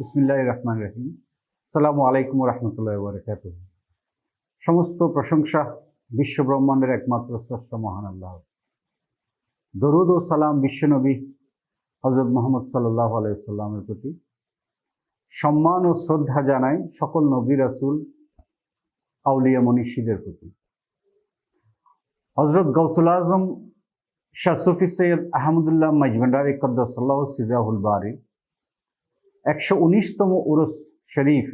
বিসমিল্লাহ রহমান রহিম। সালামু আলাইকুম রহমতুল্লাহ বরকাত সমস্ত প্রশংসা বিশ্ব ব্রহ্মাণ্ডের একমাত্র স্রষ্টা মহান আল্লাহ। দরুদ ও সালাম বিশ্বনবী হজরত মোহাম্মদ সাল্লাহ আলাইসাল্লামের প্রতি। সম্মান ও শ্রদ্ধা জানাই সকল নবী রাসুল, আউলিয়া মনীষীদের প্রতি। হজরত গৌসুল আজম শাহ সুফি সৈয়দ আহমদুল্লাহ মজমন্ডারি কদ্দাসাল্লাহ সিরাহুল বারি একশো উনিশতম উরস শরীফ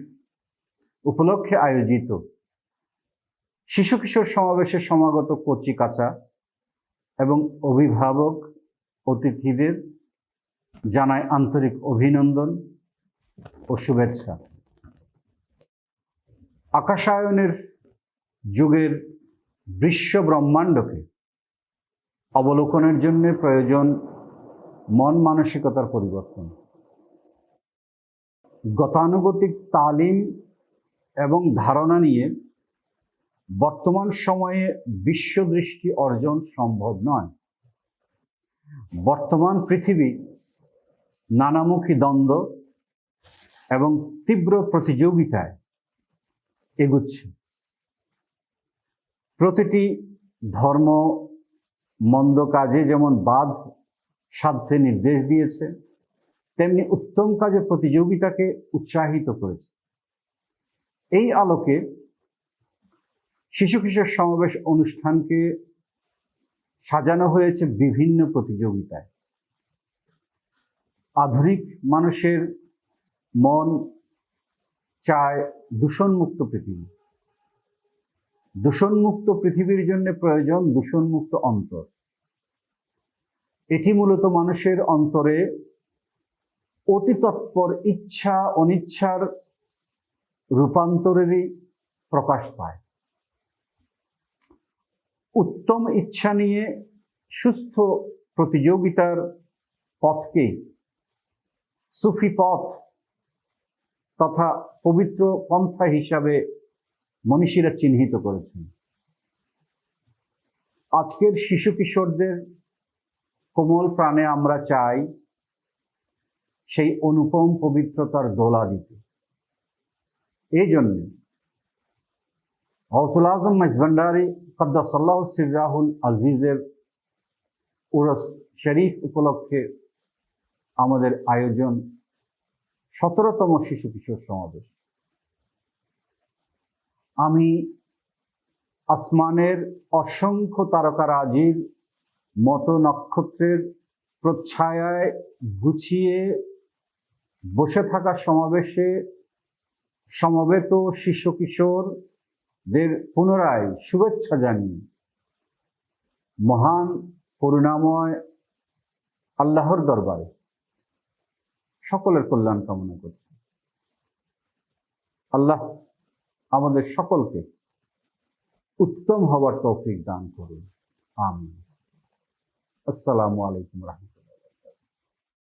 উপলক্ষে আয়োজিত। শিশু কিশোর সমাবেশে সমাগত কচি কাচা এবং অভিভাবক অতিথিদের জানায় আন্তরিক অভিনন্দন ও শুভেচ্ছা। আকাশায়নের যুগের বিশ্ব ব্রহ্মাণ্ডকে অবলোকনের জন্য প্রয়োজন মন মানসিকতার পরিবর্তন। গতানুগতিক তালিম এবং ধারণা নিয়ে বর্তমান সময়ে বিশ্বদৃষ্টি অর্জন সম্ভব নয়। বর্তমান পৃথিবী নানামুখী দ্বন্দ্ব এবং তীব্র প্রতিযোগিতায় এগুচ্ছে। প্রতিটি ধর্ম, মন্দ কাজে যেমন বাদ সাধ্যে নির্দেশ দিয়েছে তেমনি উত্তম কাজে প্রতিযোগিতাকে উৎসাহিত করেছে। এই আলোকে শিশু কিশোর সমাবেশ অনুষ্ঠানকে সাজানো হয়েছে বিভিন্ন প্রতিযোগিতায়। আধুনিক মানুষের মন চায় দূষণমুক্ত পৃথিবী। দূষণমুক্ত পৃথিবীর জন্য প্রয়োজন দূষণমুক্ত অন্তর। এটি মূলত মানুষের অন্তরে অতি তৎপর ইচ্ছা, অনিচ্ছার রূপান্তরেরই প্রকাশ পায়। উত্তম ইচ্ছা নিয়ে সুস্থ প্রতিযোগিতার পথকে সুফি পথ তথা পবিত্র পন্থা হিসাবে মনীষীরা চিহ্নিত করেছেন। আজকের শিশু কিশোরদের কোমল প্রাণে আমরা চাই সেই অনুপম পবিত্রতার দোলা দিতে। এই জন্যে হৌসুল আজম মজভান্ডারি কদ্দাসাল্লাহ সিরাহুল আজিজের উরস শরীফ উপলক্ষে আমাদের আয়োজন সতেরোতম শিশু কিশোর সমাবেশ। আমি আসমানের অসংখ্য তারকারাজির মতো নক্ষত্রের প্রচ্ছায়ায় গুছিয়ে বসে থাকা সমাবেশে সমবেত শিশু কিশোরদের পুনরায় শুভেচ্ছা জানিয়ে মহান করুণাময় আল্লাহর দরবারে সকলের কল্যাণ কামনা করছি। আল্লাহ আমাদের সকলকে উত্তম হবার তৌফিক দান করুন। আমিন। আসসালামু আলাইকুম রহমতুল্লাহ।